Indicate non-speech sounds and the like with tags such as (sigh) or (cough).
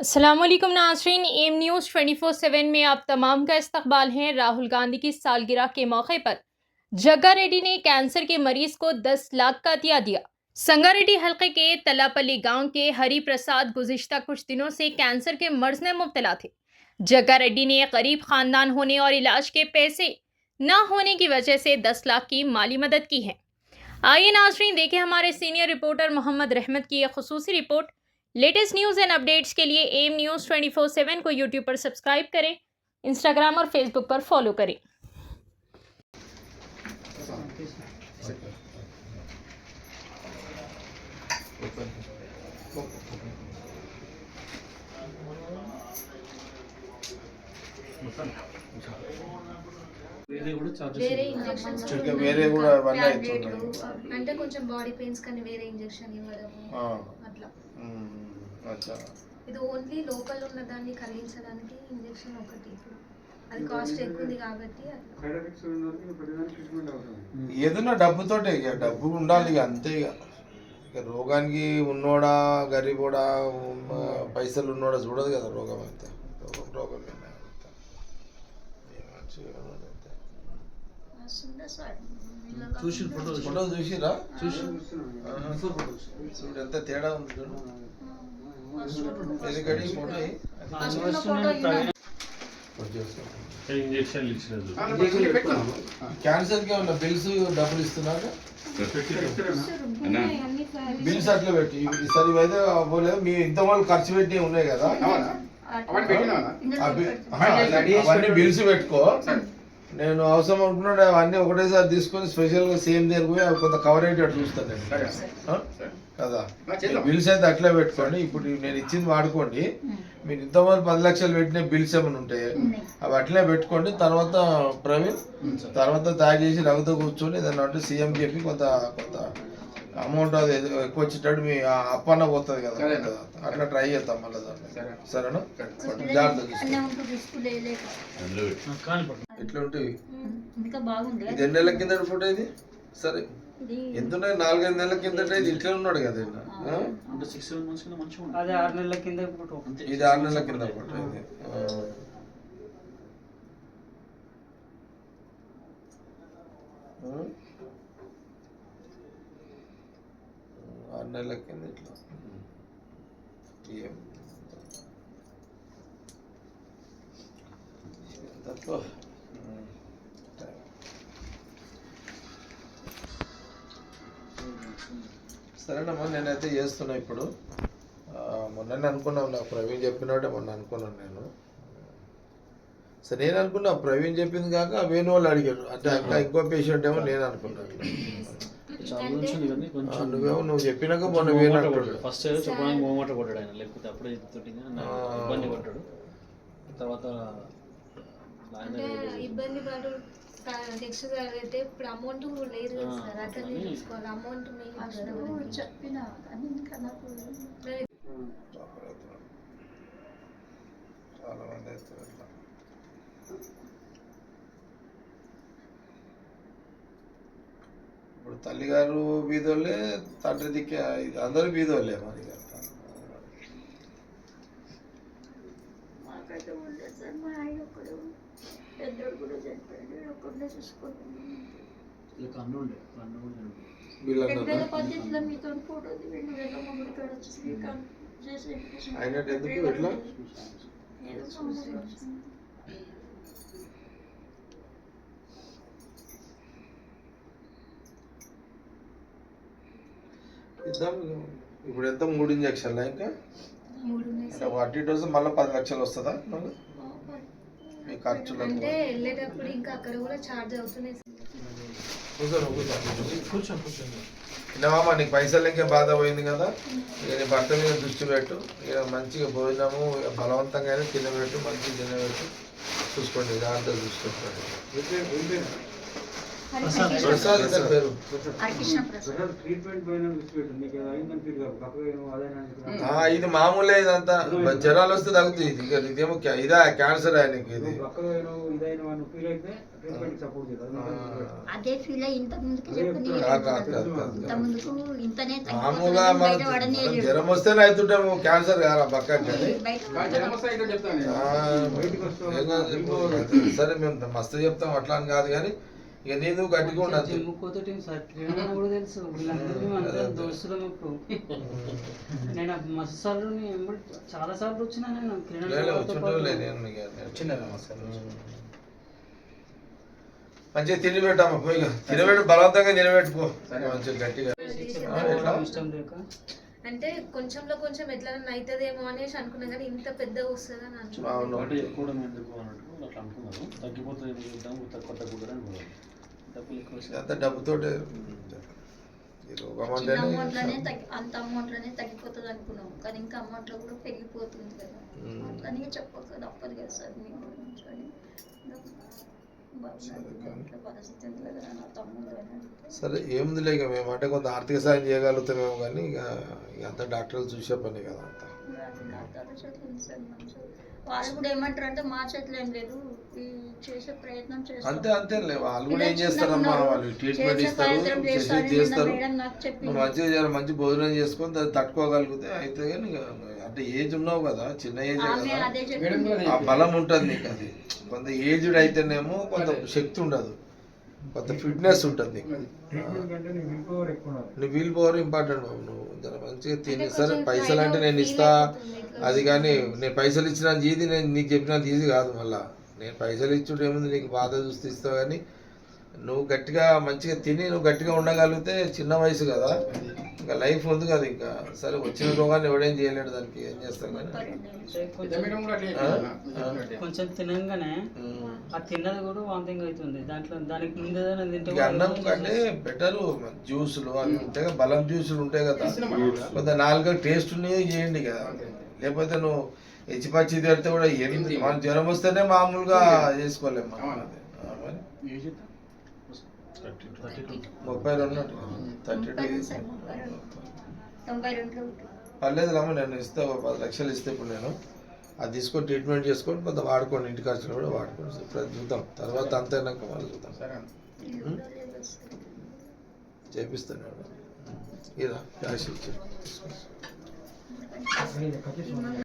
असलम नाजरीन, M news 24/7 में आप तमाम का इस्तकबाल है राहुल गांधी की सालगिरह के मौके पर। जग्गा रेड्डी ने कैंसर के मरीज़ को 10 लाख का दिया। दिया संगारेड्डी हलके के तलापली गाँव के हरि प्रसाद गुजश्ता कुछ दिनों से कैंसर के मर्ज में मुबतला थे। जग्गा रेड्डी ने गरीब खानदान होने और इलाज के पैसे न होने की वजह से 10 लाख की माली मदद की है। आइए नाजरीन, देखें हमारे सीनियर रिपोर्टर मोहम्मद रहमत की एक खसूसी report. Latest news and updates के लिए M news twenty four seven को यूट्यूब पर सब्सक्राइब करें इंस्टाग्राम और फेसबुक पर फॉलो करें Thank you. వేరే ఇంజెక్షన్స్ ఇంకా వేరే కూడా. అంటే కొంచెం బాడీ పెయిన్స్ కానీ వేరే ఇంజెక్షన్ ఇవ్వడము ఆ, అట్లా. ఇది ఓన్లీ లోకల్ ఉన్న దాన్ని కలిగించడానికి ఇంజెక్షన్ ఒకటి అది కాస్ట్ ఎక్కువ ఉంది కాబట్టి అట్లా. సైడ్ ఎఫెక్ట్స్ ఉన్నవారికి ప్రతిదానికి ట్రీట్మెంట్ అవసరం ఏదైనా డబ్బుతోటే ఇక డబ్బు ఉండాలి ఇక అంతే ఇక. రోగానికి ఉన్నోడా గరీబోడా పైసలు ఉన్నోడా చూడదు కదా రోగం అయితే రోగం రోగం చూసి ఫోటో ఫోటో చూసిరా? చూసి చూడు ఎంత తేడా ఉంది చూడు. ఫోటో. ఇంజక్షన్లు ఇచ్చినది? క్యాన్సర్కి ఏమన్నా బిల్స్ డబ్బులు ఇస్తున్నారు బిల్స్ అట్లా పెట్టి. ఈసారి ఇవైతే పోలేదు. మీ ఇంత వాళ్ళు ఖర్చు పెట్టి ఉన్నాయి కదా? అవన్నీ బిల్స్ పెట్టుకో. నేను అవసరం అనుకున్నాడు అవన్నీ ఒకటేసారి తీసుకొని స్పెషల్గా సేమ్ దగ్గర పోయి అవి కొంత కవర్ అయ్యేటట్టు చూస్తాను నేను? కదా. బిల్స్ అయితే అట్లే పెట్టుకోండి. ఇప్పుడు నేను ఇచ్చింది వాడుకోండి. మీరు ఇంతమంది పది లక్షలు పెట్టిన బిల్స్ ఏమైనా ఉంటాయి అవి అట్లే పెట్టుకోండి. తర్వాత ప్రవీణ్ తర్వాత తయారు చేసి రఘుతో కూర్చొని ఏదన్నా అంటే సీఎం చెప్పి కొంత కొంత అమౌంట్ అది ఏదో ఎక్కువ వచ్చేటట్టు మీ ఆ అప్పన్న పోతుంది కదా. అట్లా ట్రై చేద్దాం మళ్ళీ దాన్ని. సరేనా? జాగ్రత్త ఎట్లా బాగుంది ఇది ఎన్ని నెలల కింద ఫోటో ఇది? సరే. ఎంత ఉన్నాయి నాలుగైదు నెలల కిందట ఇది ఇట్లా ఉన్నాడు కదా అదే ఆరు నెలల కింద ఫోటో. ఇది ఆరు నెలల కింద ఫోటో ఇది ఆ. ఆ? ఆరు నెలల కింద ఇట్లా తప్ప సరేనమ్మా నేనైతే చేస్తున్నా ఇప్పుడు మొన్ననే అనుకున్నాం నాకు ప్రవీణ్ చెప్పినట్టే మొన్న అనుకున్నాను నేను సరే నేను అనుకున్నా ప్రవీణ్ చెప్పింది కాక వేణు వాళ్ళు అడిగారు అంటే అక్క ఇంకో పేషెంట్ ఏమో నేను అనుకున్నాను నువ్వేమో నువ్వు చెప్పినాక మొన్న ఫస్ట్ చెప్పడానికి మొహమాట పడ్డాడు ఆయన లేకపోతే అప్పుడే. ఇబ్బంది పడ్డాడు. తర్వాత ఇబ్బంది పడు నెక్స్ట్ అయితే ఇప్పుడు అమౌంట్ లేదు కదా సార్ అట్లనే చూసుకోవాలి. అమౌంట్ చెప్పిన చాలా మంది వేస్తారు ఇట్లా ఇప్పుడు తల్లిగారు బీదోళ్ళే తండ్రి దిక్కే అందరూ బీదోళ్ళే మరి ఆయన ఒక్కడు పెద్దోడు కూడా చనిపోయాడు ఒక్కడే చూసుకుంటున్నాను వీళ్ళకి అన్న ఉండే అన్న కూడా చనిపోయాడు. వీళ్ళందరూ రెండు వేల పద్దెనిమిదిలో మీతో ఫోటో రెండు వేల మమ్మల్ని కాడ వచ్చి చేసి education అయినట్టు ఎందుకు ఎట్లా ఏదో సంబంధం వచ్చింది. ఇద్దాం ఇప్పుడు ఎంత? మూడు ఇంజక్షన్లు ఇంకా? ఇటు వస్తే మళ్ళీ పది లక్షలు వస్తుందా మళ్ళీ? మీ ఖర్చులకు అంటే వెళ్ళేటప్పుడు ఇంకా అక్కడ కూడా ఛార్జ్ అవుతున్నాయి కూర్చో విన్నావా నీకు పైసలు ఇంకే బాధ పోయింది కదా? ఇక నీ భర్త మీద దృష్టి పెట్టు. ఇక మంచిగా భోజనము ఇక బలవంతంగానే తినబెట్టు మంచిగా తినబెట్టు. చూసుకోండి జాగ్రత్తగా చూసుకోండి. ఇది మామూలే ఇదంతా. జ్వరాలు వస్తే తగ్గుతుంది. ఇది ఇదేమో ఇదా క్యాన్సర్ ఆయనకి ఇది. మామూలుగా మన. జ్వరం వస్తేనే అవుతుంటాము క్యాన్సర్ కాదా పక్క. సరే మేము మస్తు చెప్తాం. అట్లా అని కాదు కానీ ఇక నీదు గట్టిగా ఉండదు కూడా తెలుసు. దోస్తులం ఇప్పుడు. (laughs) నేను మస్తు సార్లు చాలా సార్లు వచ్చినా నేను నేను నేను- మంచిగా పోయి ఇక. తినబెట్టు బలవంతంగా నిలబెట్టుకో మంచిగా గట్టిగా? ఇష్టం లేక. అంటే కొంచెంలో కొంచెం ఎట్లైనా అవుతుందేమో అనేసి అనుకున్నా కానీ ఇంత పెద్దగా వస్తుందని అనుకున్నాను అవును. ఒకటి ఎక్కువ ఎందుకు అన్నట్టు అట్లా అనుకున్నాను. తగ్గిపోతుంది ఏమో చూద్దాం? కొత్త కొత్త కుదరని అనుకున్నాను డబ్బులు ఎక్కువ వచ్చాయి. అంత తగ్గి అంత అమౌంట్లోనే తగ్గిపోతుంది అనుకున్నాం. కానీ ఇంకా అమౌంట్లో కూడా పెరిగిపోతుంది కదా. అట్లనే చెప్పక తప్పదు కదా సార్ మీ గురించి సరే ఏముంది లేక మేము అంటే కొంత ఆర్థిక సాయం చేయగలుగుతామేమో కానీ ఇక ఇక అంతా డాక్టర్లు చూసే పని కదా అంతా. వాళ్ళు కూడా ఏమంటారు అంటే మా చేతిలో ఏం లేదు ఈ చేసే ప్రయత్నం చేస్తాం అంతే అంతేలే వాళ్ళు కూడా ఏం చేస్తారమ్మా వాళ్ళు. ట్రీట్మెంట్ ఇస్తారు చేస్తారు. మంచిగా చేయాలి మంచి భోజనం చేసుకొని దాన్ని తట్టుకోగలిగితే అయితే కానీ అంటే ఏజ్ ఉన్నావు కదా చిన్న ఏజ్ కదా ఆ బలం ఉంటుంది నీకు అది కొంత ఏజ్డ్ అయితేనేమో కొంత శక్తి ఉండదు కొంత ఫిట్నెస్ ఉంటుంది. నీ విల్ పవర్ ఎక్కువ ఉండాలి నువ్వు వీల్ పవర్ ఇంపార్టెంట్ బాబు నువ్వు. జర మంచిగా తిని సరే పైసలు అంటే నేను ఇస్తా. అది కానీ నేను పైసలు ఇచ్చిన ఈజీ నేను నీకు చెప్పినంత ఈజీ కాదు మళ్ళా. నేను పైసలు ఇచ్చుడు ఏముంది నీకు బాధ చూస్తే ఇస్తావు కానీ నువ్వు గట్టిగా మంచిగా తిని నువ్వు గట్టిగా ఉండగలిగితే చిన్న వయసు కదా. ఇంకా లైఫ్ ఉంది కదా ఇంకా. సరే వచ్చిన రోగాన్ని ఎవడేం చేయలేడు దానికి ఏం చేస్తాం కానీ అంటే కొంచెం తినంగానే. ఆ తిన్నది కూడా వాంతింగ్ అవుతుంది. దాంట్లో దానికి ముందు అన్నం కంటే బెటర్ జ్యూసులు అవి ఉంటాయి కదా బలం జ్యూసులు ఉంటాయి కదా. కొంత నాలుగు టేస్ట్ ఉన్నాయి చేయండి కదా. లేకపోతే నువ్వు హెచ్చిపచ్చి తిడితే కూడా ఏంది మన జ్వరం వస్తేనే మామూలుగా చేసుకోలేము మనం అది. ఆ, మరి ఏజ్ ఎంత? Thirty two. Thirty two. ముప్పై రెండు. Thirty two. పర్లేదు నేను ఇస్తే ఒక పది లక్షలు ఇస్తే ఇప్పుడు నేను. అది తీసుకొని ట్రీట్మెంట్ చేసుకొని కొంత వాడుకోండి ఇంటికి వచ్చినప్పుడు వాడుకోండి. ఇప్పుడు అది చూద్దాం. తర్వాత అంతేనాక మళ్ళీ చూద్దాం. కూడా. చేపిస్తాను ఇలా క్యాష్ ఇచ్చి